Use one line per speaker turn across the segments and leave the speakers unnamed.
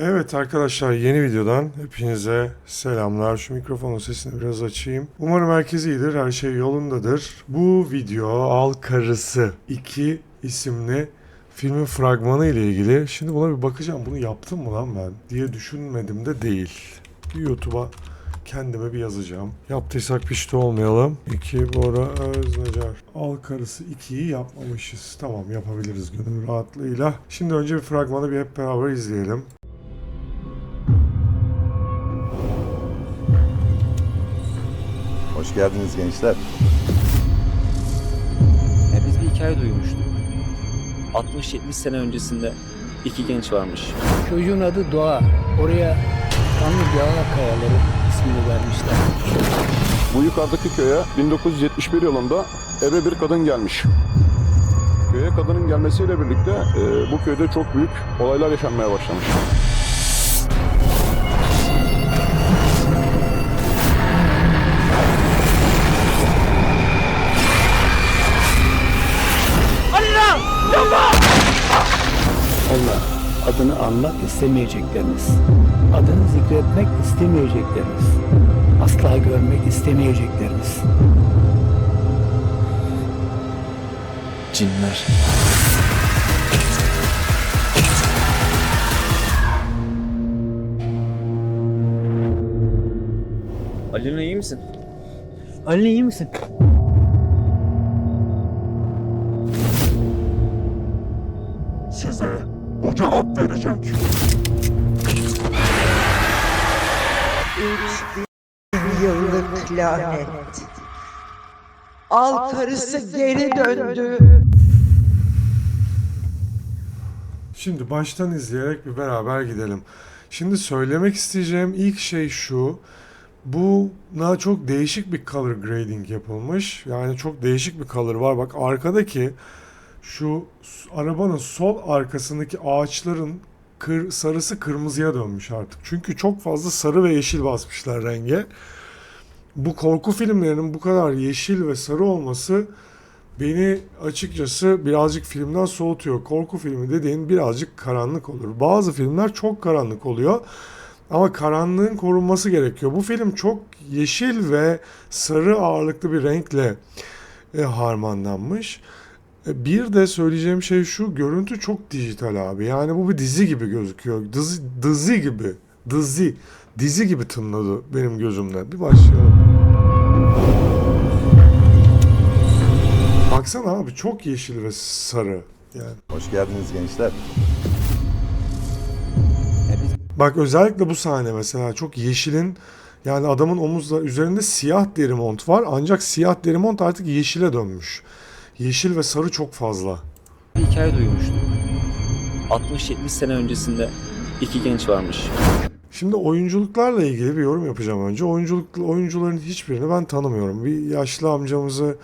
Evet arkadaşlar yeni videodan hepinize selamlar. Şu mikrofonun sesini biraz açayım. Umarım herkes iyidir, her şey yolundadır. Bu video Al Karısı 2 isimli filmin fragmanı ile ilgili. Şimdi buna bir bakacağım. Bunu yaptım mı lan ben diye düşünmedim de değil. YouTube'a kendime bir yazacağım. Yaptıysak pişti olmayalım. 2 Bora Öznacar. Al Karısı 2'yi yapmamışız. Tamam yapabiliriz gönül rahatlığıyla. Şimdi önce bir fragmanı bir hep beraber izleyelim.
Hoş geldiniz gençler.
Ya biz bir hikaye duymuştuk. 60-70 sene öncesinde iki genç varmış.
Çocuğun adı Doğa. Oraya Kanlı Doğa Kayaları ismini vermişler.
Bu yukarıdaki köye 1971 yılında eve bir kadın gelmiş. Köye kadının gelmesiyle birlikte e, bu köyde çok büyük olaylar yaşanmaya başlamış.
Adını anmak istemeyecekleriniz, adını zikretmek istemeyecekleriniz, asla görmek istemeyecekleriniz.
Cinler. Alina iyi misin?
Ali iyi misin?
Yıllık lanet. Al karısı geri döndü.
Şimdi baştan izleyerek bir beraber gidelim. Şimdi söylemek isteyeceğim ilk şey şu. Buna çok değişik bir color grading yapılmış. Yani çok değişik bir color var. Bak arkadaki şu arabanın sol arkasındaki ağaçların kır, sarısı kırmızıya dönmüş artık. Çünkü çok fazla sarı ve yeşil basmışlar renge. Bu korku filmlerinin bu kadar yeşil ve sarı olması beni açıkçası birazcık filmden soğutuyor. Korku filmi dediğin birazcık karanlık olur. Bazı filmler çok karanlık oluyor. Ama karanlığın korunması gerekiyor. Bu film çok yeşil ve sarı ağırlıklı bir renkle e, harmanlanmış. E, Bir de söyleyeceğim şey şu, görüntü çok dijital abi. Yani bu bir dizi gibi gözüküyor. Dizi, dizi gibi. Dizi. Dizi gibi tınladı benim gözümden. Bir başlayalım. Baksana abi çok yeşil ve sarı. Yani.
Hoş geldiniz gençler.
Bak özellikle bu sahne mesela çok yeşilin yani adamın omuzla üzerinde siyah deri mont var ancak siyah deri mont artık yeşile dönmüş. Yeşil ve sarı çok fazla.
bir hikaye duymuştuk. 60-70 sene öncesinde iki genç varmış.
Şimdi oyunculuklarla ilgili bir yorum yapacağım önce. Oyunculuk oyuncuların hiçbirini ben tanımıyorum. Bir yaşlı amcamızı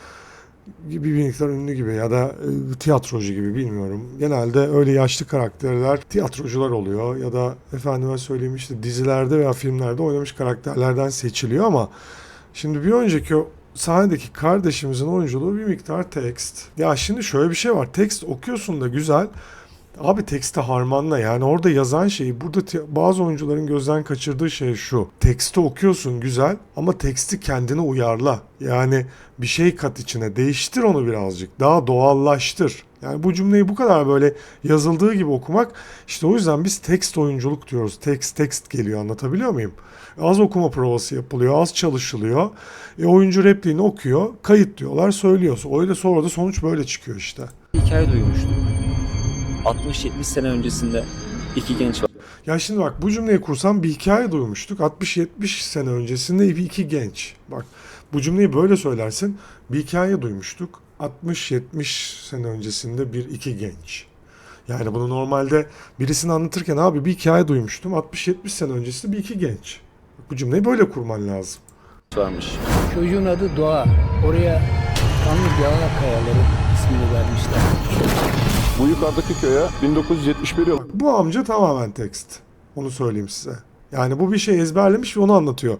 bir miktar ünlü gibi ya da e, tiyatrocu gibi bilmiyorum. Genelde öyle yaşlı karakterler tiyatrocular oluyor ya da efendime söyleyeyim işte dizilerde veya filmlerde oynamış karakterlerden seçiliyor ama şimdi bir önceki sahnedeki kardeşimizin oyunculuğu bir miktar tekst. Ya şimdi şöyle bir şey var. Tekst okuyorsun da güzel. Abi tekste harmanla yani orada yazan şeyi burada te- bazı oyuncuların gözden kaçırdığı şey şu. Teksti okuyorsun güzel ama teksti kendine uyarla. Yani bir şey kat içine değiştir onu birazcık daha doğallaştır. Yani bu cümleyi bu kadar böyle yazıldığı gibi okumak işte o yüzden biz tekst oyunculuk diyoruz. Tekst tekst geliyor anlatabiliyor muyum? Az okuma provası yapılıyor, az çalışılıyor. E, oyuncu repliğini okuyor, kayıt diyorlar, söylüyor. Öyle sonra da sonuç böyle çıkıyor işte.
Hikaye duymuştuk. 60-70 sene öncesinde iki genç var.
Ya şimdi bak bu cümleyi kursam bir hikaye duymuştuk. 60-70 sene öncesinde iki genç. Bak bu cümleyi böyle söylersin. Bir hikaye duymuştuk. 60-70 sene öncesinde bir iki genç. Yani bunu normalde birisini anlatırken abi bir hikaye duymuştum. 60-70 sene öncesinde bir iki genç. Bu cümleyi böyle kurman lazım.
varmış.
Çocuğun adı Doğa. Oraya Kanlı Doğa Kayaları ismini vermişler.
Bu yukarıdaki köye 1971 yıl
bu amca tamamen tekst. Onu söyleyeyim size. Yani bu bir şey ezberlemiş ve onu anlatıyor.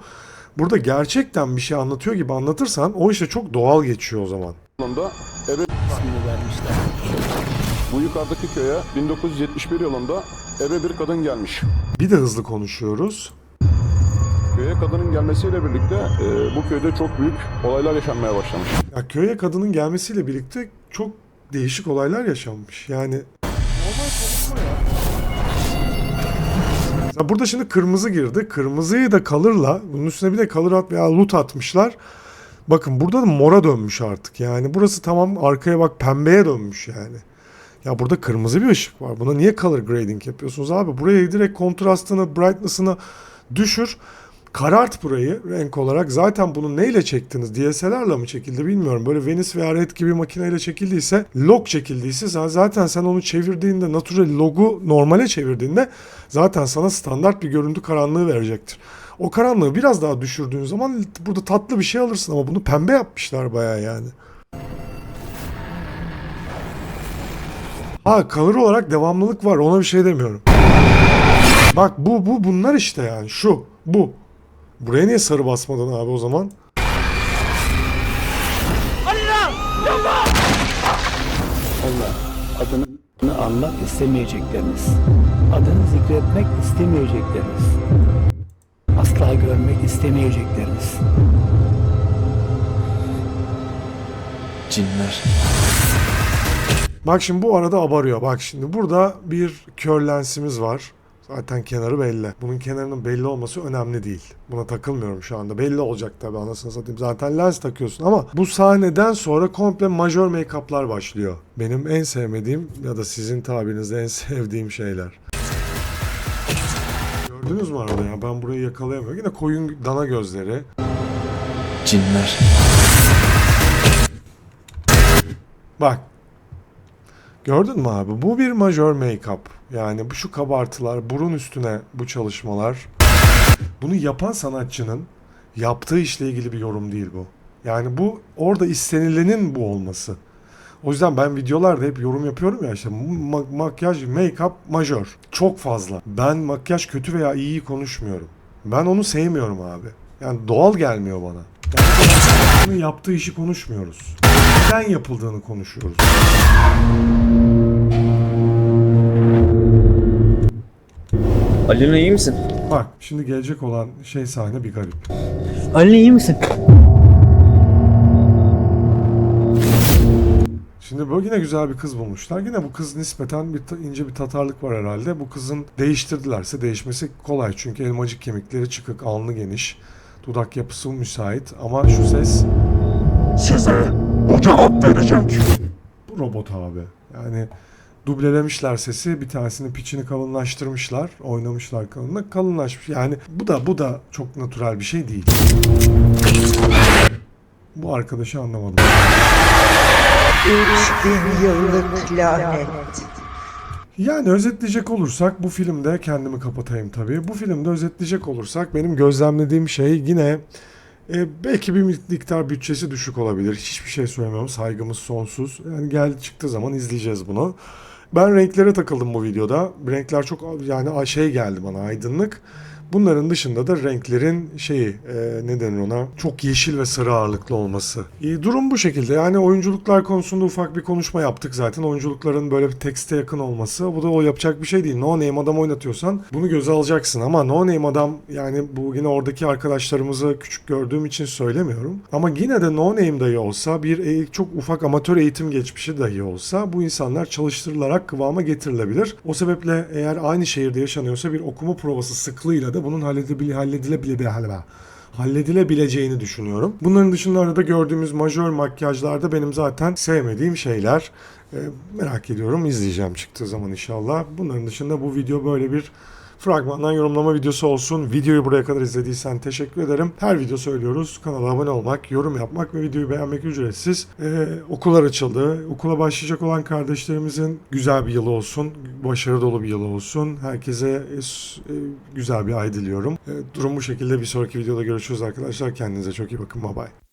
Burada gerçekten bir şey anlatıyor gibi anlatırsan o işte çok doğal geçiyor o zaman.
Yılında eve
ismini vermişler.
bu yukarıdaki köye 1971 yılında eve bir kadın gelmiş.
Bir de hızlı konuşuyoruz.
Köye kadının gelmesiyle birlikte e, bu köyde çok büyük olaylar yaşanmaya başlamış.
Ya köye kadının gelmesiyle birlikte çok değişik olaylar yaşanmış. Yani. Ya burada şimdi kırmızı girdi. Kırmızıyı da kalırla bunun üstüne bir de kalır at veya loot atmışlar. Bakın burada da mora dönmüş artık. Yani burası tamam arkaya bak pembeye dönmüş yani. Ya burada kırmızı bir ışık var. Buna niye color grading yapıyorsunuz abi? Buraya direkt kontrastını, brightness'ını düşür. Karart burayı renk olarak. Zaten bunu neyle çektiniz? DSLR'la mı çekildi bilmiyorum. Böyle Venice veya Red gibi makineyle çekildiyse, log çekildiyse za- zaten sen onu çevirdiğinde, natural logu normale çevirdiğinde zaten sana standart bir görüntü karanlığı verecektir. O karanlığı biraz daha düşürdüğün zaman burada tatlı bir şey alırsın ama bunu pembe yapmışlar bayağı yani. Ha kalır olarak devamlılık var ona bir şey demiyorum. Bak bu bu bunlar işte yani şu bu. Buraya niye sarı basmadın abi o zaman?
Allah adını anmak istemeyecekleriniz. Adını zikretmek istemeyecekleriniz. Görmek istemeyecekleriniz.
Cinler.
Bak şimdi bu arada abarıyor. Bak şimdi burada bir kör lensimiz var. Zaten kenarı belli. Bunun kenarının belli olması önemli değil. Buna takılmıyorum şu anda. Belli olacak tabii anasını satayım. Zaten lens takıyorsun ama bu sahneden sonra komple majör make-up'lar başlıyor. Benim en sevmediğim ya da sizin tabirinizde en sevdiğim şeyler. Gördünüz mü arada ya? Ben burayı yakalayamıyorum. Yine koyun dana gözleri.
Cinler.
Bak. Gördün mü abi? Bu bir majör make-up. Yani bu şu kabartılar, burun üstüne bu çalışmalar. Bunu yapan sanatçının yaptığı işle ilgili bir yorum değil bu. Yani bu orada istenilenin bu olması. O yüzden ben videolarda hep yorum yapıyorum ya işte ma- makyaj, make-up majör. Çok fazla. Ben makyaj kötü veya iyi konuşmuyorum. Ben onu sevmiyorum abi. Yani doğal gelmiyor bana. Yani yaptığı işi konuşmuyoruz. Neden yapıldığını konuşuyoruz.
Alina iyi misin?
Bak şimdi gelecek olan şey sahne bir garip.
Ali iyi misin?
Şimdi böyle yine güzel bir kız bulmuşlar. Yine bu kız nispeten bir ince bir tatarlık var herhalde. Bu kızın değiştirdilerse değişmesi kolay. Çünkü elmacık kemikleri çıkık, alnı geniş. Dudak yapısı müsait ama şu ses... Size bu cevap vereceğim. Bu robot abi. Yani dublelemişler sesi. Bir tanesinin piçini kalınlaştırmışlar. Oynamışlar kalınla. Kalınlaşmış. Yani bu da bu da çok natural bir şey değil. Bu arkadaşı anlamadım.
3000 yıllık lanet.
Yani özetleyecek olursak bu filmde kendimi kapatayım tabii. Bu filmde özetleyecek olursak benim gözlemlediğim şey yine e, belki bir miktar bütçesi düşük olabilir. Hiçbir şey söylemiyorum. Saygımız sonsuz. Yani geldi çıktığı zaman izleyeceğiz bunu. Ben renklere takıldım bu videoda. Renkler çok yani şey geldi bana aydınlık. Bunların dışında da renklerin şeyi e, ne ona çok yeşil ve sarı ağırlıklı olması. E, durum bu şekilde yani oyunculuklar konusunda ufak bir konuşma yaptık zaten. Oyunculukların böyle bir tekste yakın olması bu da o yapacak bir şey değil. No name adam oynatıyorsan bunu göze alacaksın ama no name adam yani bu yine oradaki arkadaşlarımızı küçük gördüğüm için söylemiyorum. Ama yine de no name dahi olsa bir e, çok ufak amatör eğitim geçmişi dahi olsa bu insanlar çalıştırılarak kıvama getirilebilir. O sebeple eğer aynı şehirde yaşanıyorsa bir okuma provası sıklığıyla da bunun halledibile, halledilebilir halledilebileceğini düşünüyorum. Bunların dışında arada gördüğümüz majör makyajlarda benim zaten sevmediğim şeyler. Ee, merak ediyorum izleyeceğim çıktığı zaman inşallah. Bunların dışında bu video böyle bir fragmandan yorumlama videosu olsun. Videoyu buraya kadar izlediysen teşekkür ederim. Her video söylüyoruz. Kanala abone olmak, yorum yapmak ve videoyu beğenmek ücretsiz. Ee, okullar açıldı. Okula başlayacak olan kardeşlerimizin güzel bir yılı olsun. Başarı dolu bir yılı olsun. Herkese e, e, güzel bir ay diliyorum. E, durum bu şekilde. Bir sonraki videoda görüşürüz arkadaşlar. Kendinize çok iyi bakın. Bye bye.